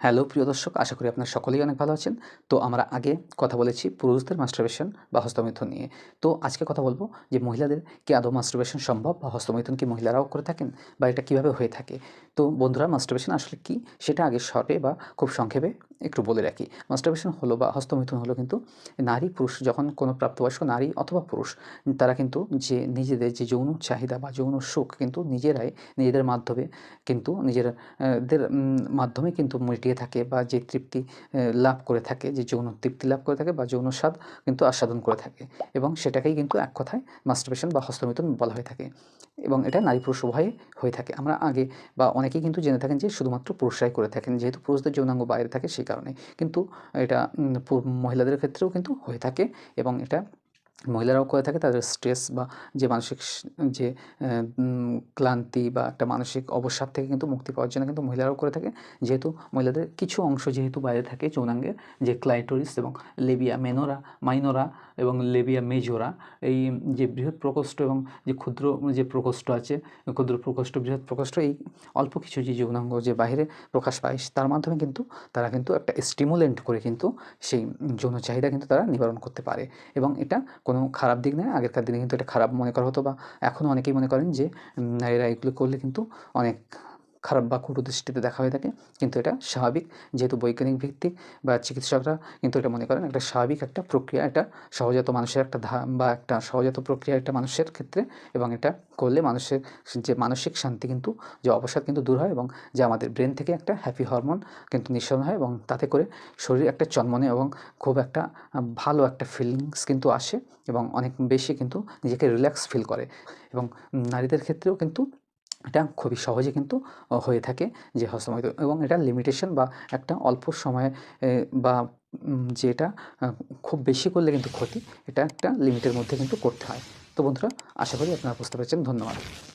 Hello, প্রিয় দর্শক, আশা করি আপনার সকলেই অনেক ভালো আছেন। তো আমরা আগে কথা বলেছি পুরুষদের মাস্টারবেশন বা হস্তমৈথুন নিয়ে। তো আজকে কথা বলব যে মহিলাদের কি আদৌ মাস্টারবেশন সম্ভব বা হস্তমৈথুন কি মহিলারাও করে থাকেন বা এটা কীভাবে হয়ে থাকে? তো বন্ধুরা মাস্টারবেশন আসলে কি? সেটা আগে শর্টে বা খুব সংক্ষেপে একটু বলে রাখি। মাস্টারবেশন হলো বা হস্তমৈথুন হলো কিন্তু নারী পুরুষ যখন কোনো প্রাপ্তবয়স্ক নারী অথবা পুরুষ তারা কিন্তু যে নিজেদের যে যৌন চাহিদা বা যৌন সুখ কিন্তু নিজেরাই নিজেদের মাধ্যমে কিন্তু নিজের আহ, দের মাধ্যমে কিন্তু মিটিয়ে থাকে বা যে তৃপ্তি লাভ করে থাকে যে যৌন তৃপ্তি লাভ করে থাকে বা যৌন স্বাদ কিন্তু আস্বাদন করে থাকে এবং সেটাকেই কিন্তু এক কথায় মাস্টারবেশন বা হস্তমৈথুন বলা হয়ে থাকে এবং এটা নারী পুরুষ উভয়ে হয়ে থাকে। আমরা আগে বা অনেকেই কিন্তু জেনে থাকেন যে শুধুমাত্র পুরুষরাই করে থাকেন, যেহেতু পুরুষদের যৌনাঙ্গ বাইরে থাকে সেই কারণে। কিন্তু এটা মহিলাদের ক্ষেত্রেও কিন্তু হয়ে থাকে এবং এটা মহিলারাও করে থাকে, তাদের স্ট্রেস বা যে মানসিক যে ক্লান্তি বা একটা মানসিক অবসাদ থেকে কিন্তু মুক্তি পাওয়ার জন্য কিন্তু মহিলারাও করে থাকে। যেহেতু মহিলাদের কিছু অংশ যেহেতু বাইরে থাকে যৌনাঙ্গের, যে ক্লাইটোরিস এবং লেবিয়া মেনোরা মাইনোরা এবং লেবিয়া মেজোরা এই যে বৃহৎ প্রকোষ্ঠ এবং যে ক্ষুদ্র যে প্রকোষ্ঠ আছে, ক্ষুদ্র প্রকোষ্ঠ, বৃহৎ প্রকোষ্ঠ, এই অল্প কিছু যে যৌনাঙ্গ যে বাইরে প্রকাশ পায়, তার মাধ্যমে কিন্তু তারা কিন্তু একটা স্টিমুলেন্ট করে কিন্তু সেই যৌন চাহিদা কিন্তু তারা নিবারণ করতে পারে। এবং এটা কোনো খারাপ দিক নয় আগেরকার দিনে কিন্তু এটা খারাপ মনে করা হতো বা এখনও অনেকেই মনে করেন যে নারীরা এগুলো করলে কিন্তু অনেক খারাপ বা কুটু দৃষ্টিতে দেখা হয়ে থাকে, কিন্তু এটা স্বাভাবিক। যেহেতু বৈজ্ঞানিক ভিত্তিক বা চিকিৎসকরা কিন্তু এটা মনে করেন একটা স্বাভাবিক একটা প্রক্রিয়া এটা সহজাত মানুষের একটা ধা বা একটা সহজাত প্রক্রিয়া একটা মানুষের ক্ষেত্রে এবং এটা করলে মানুষের যে মানসিক শান্তি কিন্তু, যে অবসাদ কিন্তু দূর হয় এবং যে আমাদের ব্রেন থেকে একটা হ্যাপি হরমোন কিন্তু নিঃসরণ হয় এবং তাতে করে শরীর একটা চনমনে এবং খুব একটা ভালো একটা ফিলিংস কিন্তু আসে এবং অনেক বেশি কিন্তু নিজেকে রিল্যাক্স ফিল করে এবং নারীদের ক্ষেত্রেও কিন্তু এটা খুবই সহজে কিন্তু হয়ে থাকে যে হস্তমৈথ এবং এটা লিমিটেশন বা একটা অল্প সময়ে বা যেটা খুব বেশি করলে কিন্তু ক্ষতি, এটা একটা লিমিটের মধ্যে কিন্তু করতে হয়। তো বন্ধুরা, আশা করি আপনারা বুঝতে পেরেছেন। ধন্যবাদ।